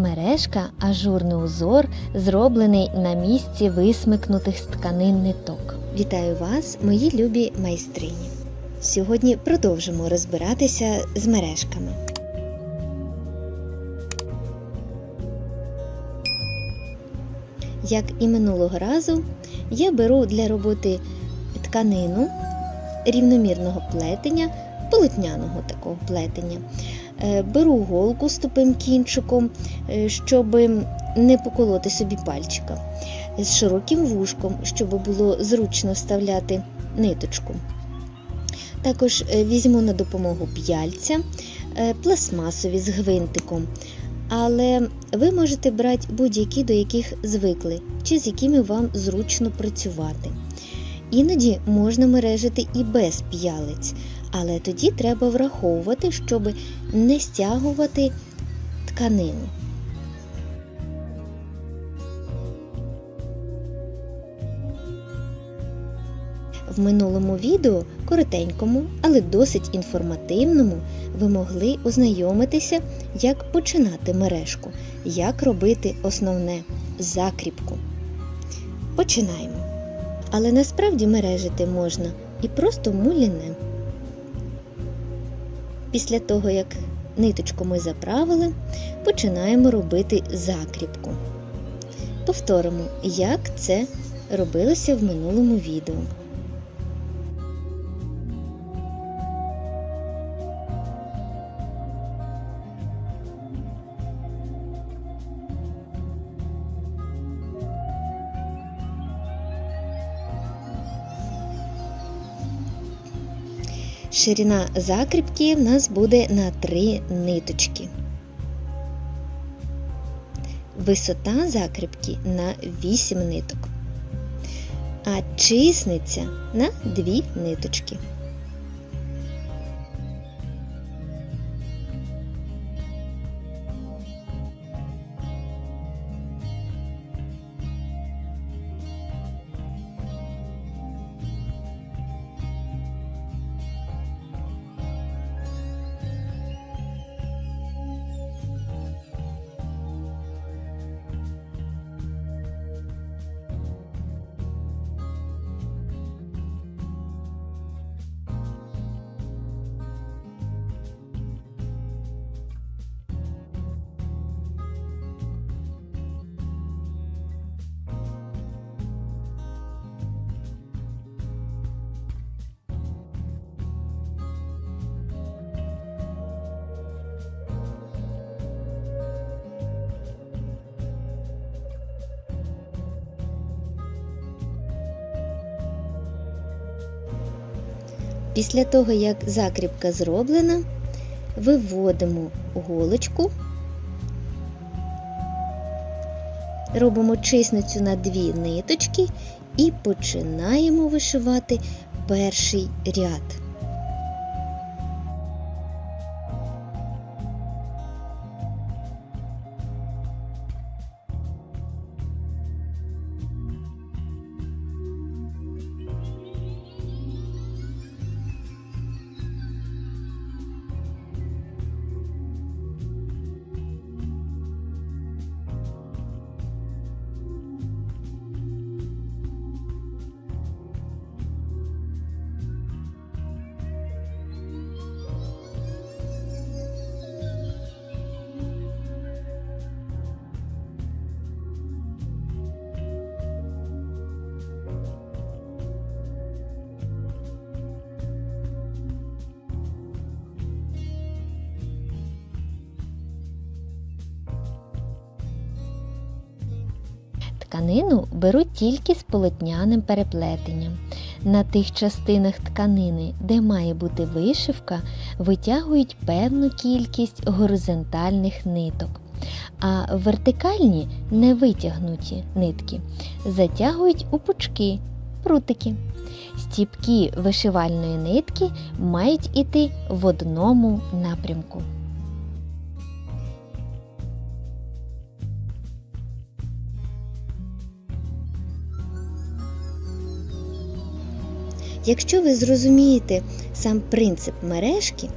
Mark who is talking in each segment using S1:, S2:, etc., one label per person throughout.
S1: Мережка ажурний узор, зроблений на місці висмикнутих з тканин ниток. Вітаю вас, мої любі майстрині! Сьогодні продовжимо розбиратися з мережками. Як і минулого разу, я беру для роботи тканину рівномірного плетення, полотняного такого плетення. Е, Беру голку з тупим кінчиком, е, щоб не поколоти собі пальчика, з широким вушком, щоб було зручно вставляти ниточку. Також е, візьму на допомогу п'яльця, пластмасові з гвинтиком. Але ви можете брати будь-які, до яких звикли, чи з якими вам зручно працювати. Іноді можна мережити і без п'ялиць, але тоді треба враховувати, щоб не стягувати тканину. В минулому відео, коротенькому, але досить інформативному, ви могли ознайомитися, як починати мережку, як робити основне закріпку. Починаємо. Але насправді мережити можна і просто мулінем. Після того, як ниточку ми заправили, починаємо робити закріпку. Повторимо, як це робилося в минулому відео. Ширина закріпки в нас буде на 3 ниточки. Висота закріпки на 8 ниток, а чисниця на 2 ниточки. Після того, як закріпка зроблена, виводимо голочку, робимо чисницю на дві ниточки і починаємо вишивати перший ряд. Тканину беруть тільки з полотняним переплетенням. На тих частинах тканини, де має бути вишивка, витягують певну кількість горизонтальних ниток. А вертикальні невитягнуті нитки затягують у пучки, прутики. Стіпки вишивальної нитки мають іти в одному напрямку. Якщо ви зрозумієте сам принцип мережки,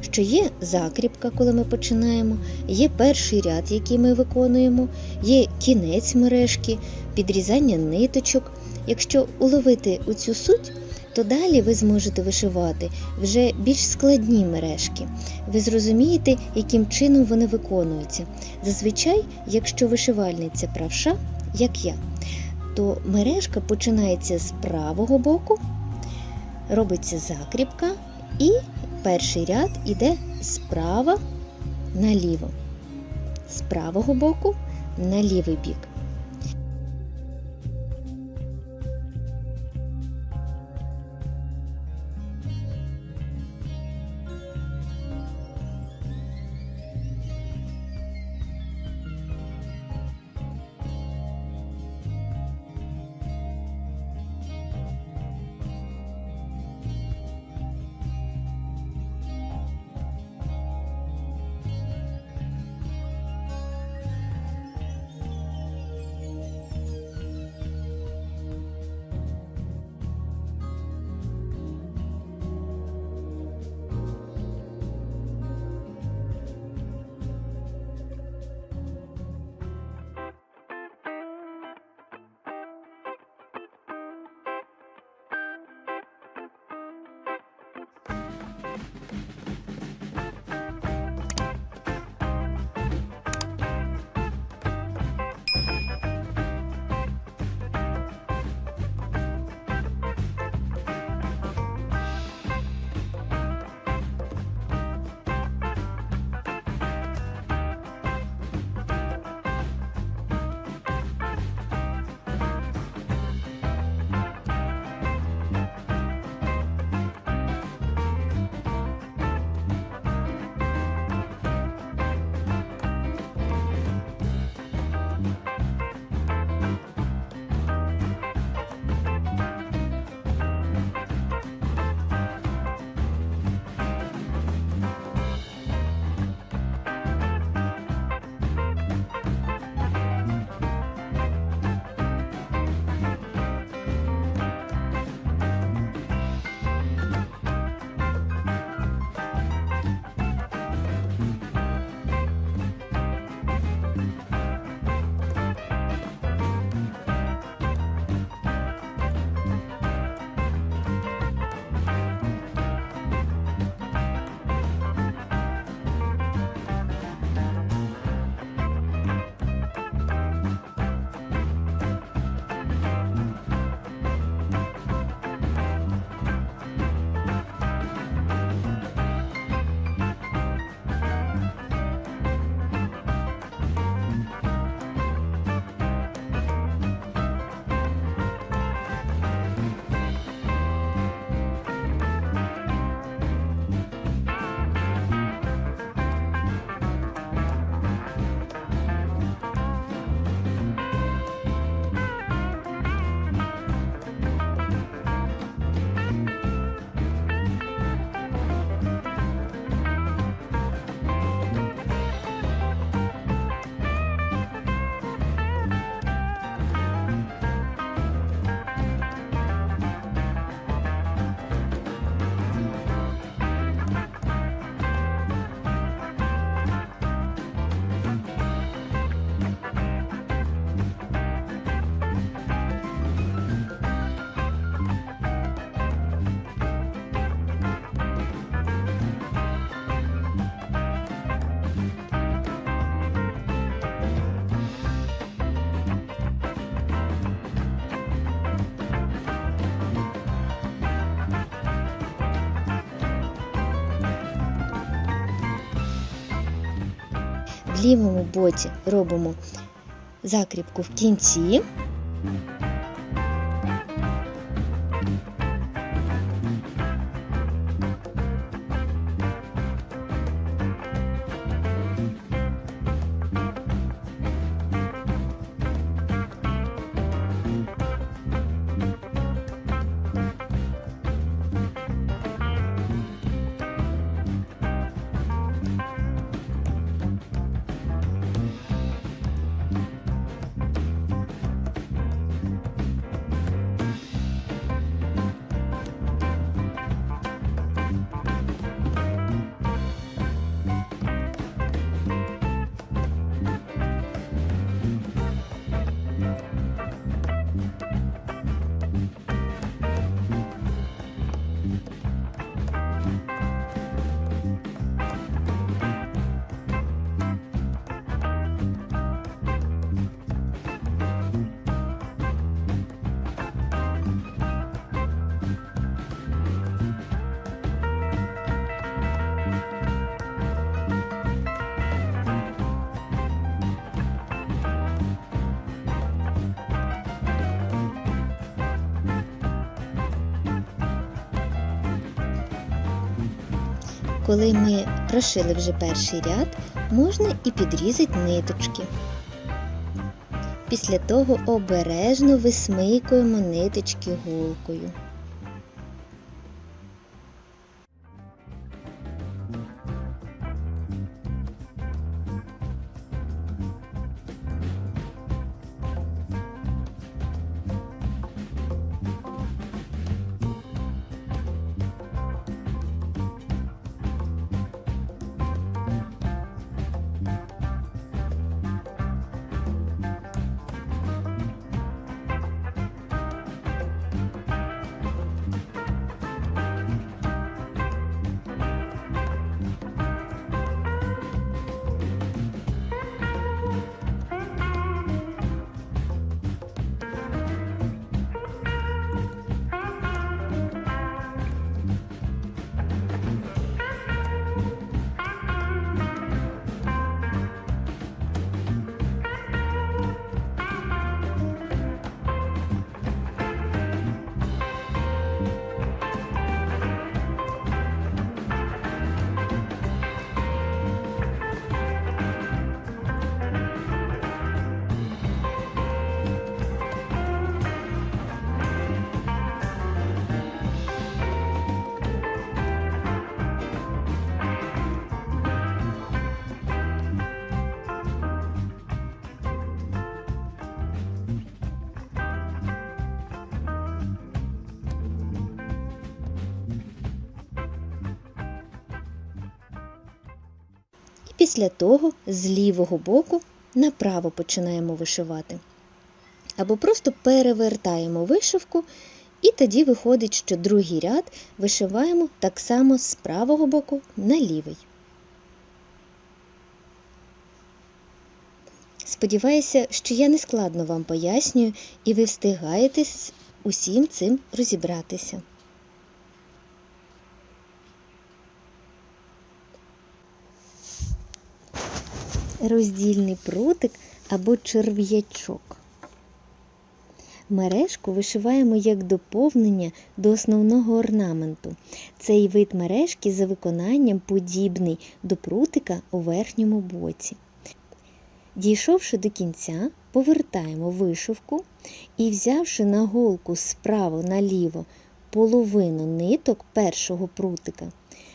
S1: що є закріпка, коли ми починаємо, є перший ряд, який ми виконуємо, є кінець мережки, підрізання ниточок. Якщо уловити у цю суть, то далі ви зможете вишивати вже більш складні мережки. Ви зрозумієте, яким чином вони виконуються. Зазвичай, якщо вишивальниця правша, як я, то мережка починається з правого боку, робиться закріпка, і перший ряд іде справа наліво. З правого боку на лівий бік. Лівому боці робимо закріпку в кінці. Коли ми прошили вже перший ряд, можна і підрізати ниточки. Після того обережно висмикуємо ниточки голкою. Після того з лівого боку направо починаємо вишивати. Або просто перевертаємо вишивку, і тоді виходить, що другий ряд вишиваємо так само з правого боку на лівий. Сподіваюся, що я нескладно вам пояснюю, і ви встигаєте усім цим розібратися. Роздільний прутик або черв'ячок. Мережку вишиваємо як доповнення до основного орнаменту. Цей вид мережки за виконанням подібний до прутика у верхньому боці. Дійшовши до кінця, повертаємо вишивку і, взявши на голку справа наліво половину ниток першого прутика,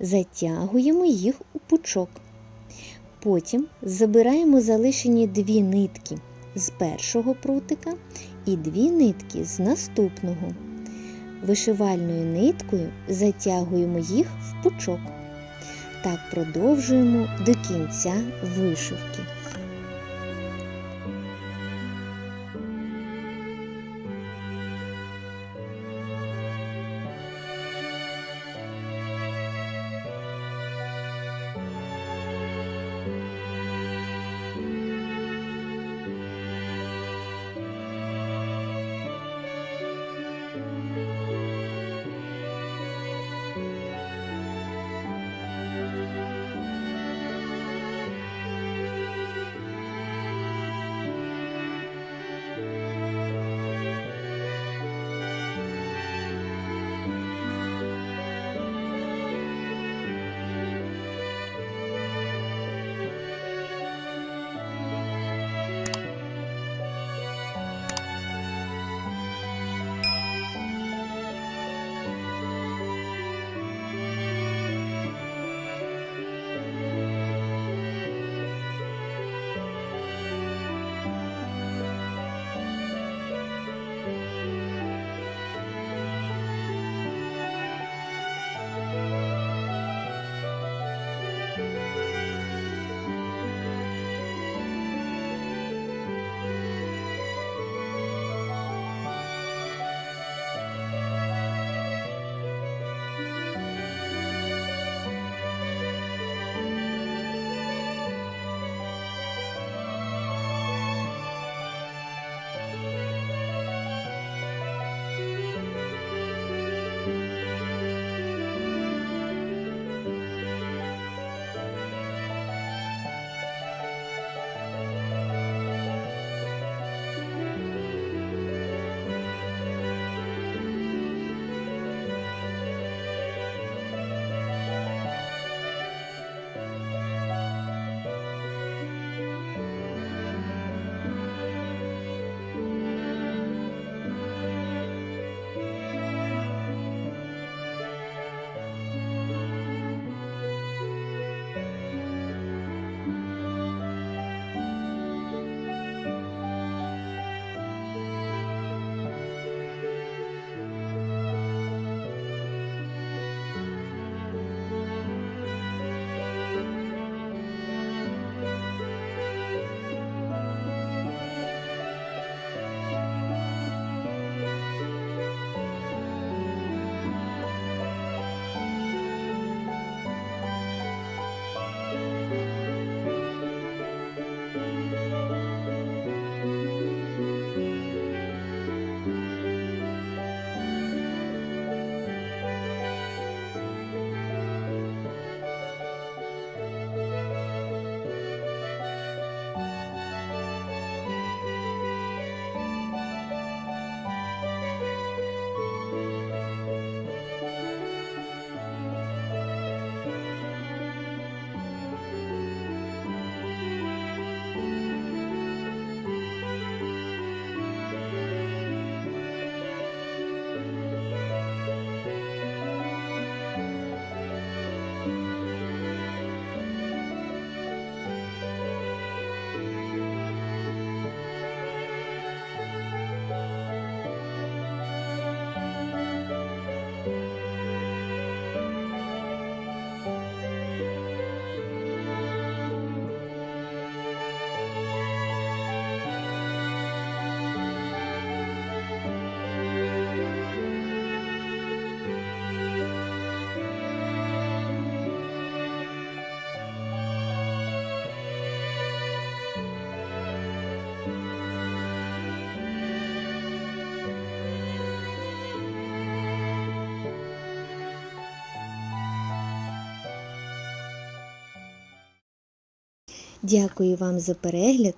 S1: затягуємо їх у пучок. Потім забираємо залишені дві нитки з першого прутика і дві нитки з наступного. Вишивальною ниткою затягуємо їх в пучок. Так продовжуємо до кінця вишивки. Дякую вам за перегляд.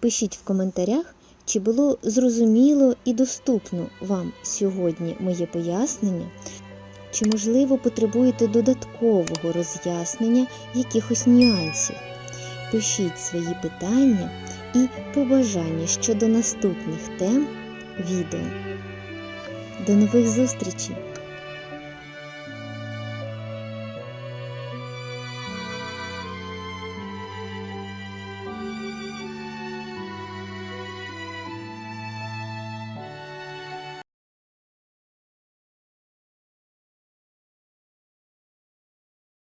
S1: Пишіть в коментарях, чи було зрозуміло і доступно вам сьогодні моє пояснення, чи, можливо, потребуєте додаткового роз'яснення якихось нюансів. Пишіть свої питання і побажання щодо наступних тем відео. До нових зустрічей!